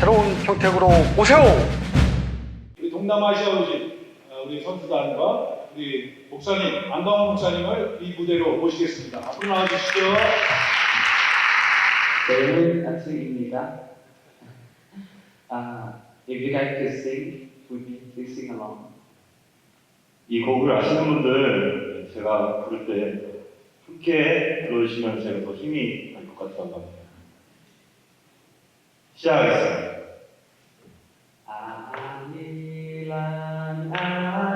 새로운 평택으로 오세요! 우리 동남아시아 오신 어, 우리 선수단과 우리 목사님 안광호 목사님을 이 무대로 모시겠습니다. 앞으로 나와주시죠. 저는 아츠입니다. Uh, if you guys could sing me, please sing along. 이 곡을 아시는 분들 제가 부를 때 함께 불러주시면 제가 더 힘이 날 것 같다고 합니다. 시작하겠습니다. 아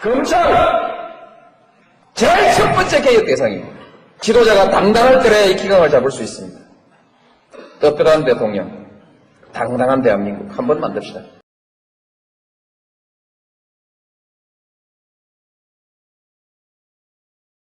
검찰 제일 첫 번째 개혁 대상입니다. 지도자가 당당할 때에 이 기강을 잡을 수 있습니다. 떳떳한 대통령, 당당한 대한민국 한번 만듭시다.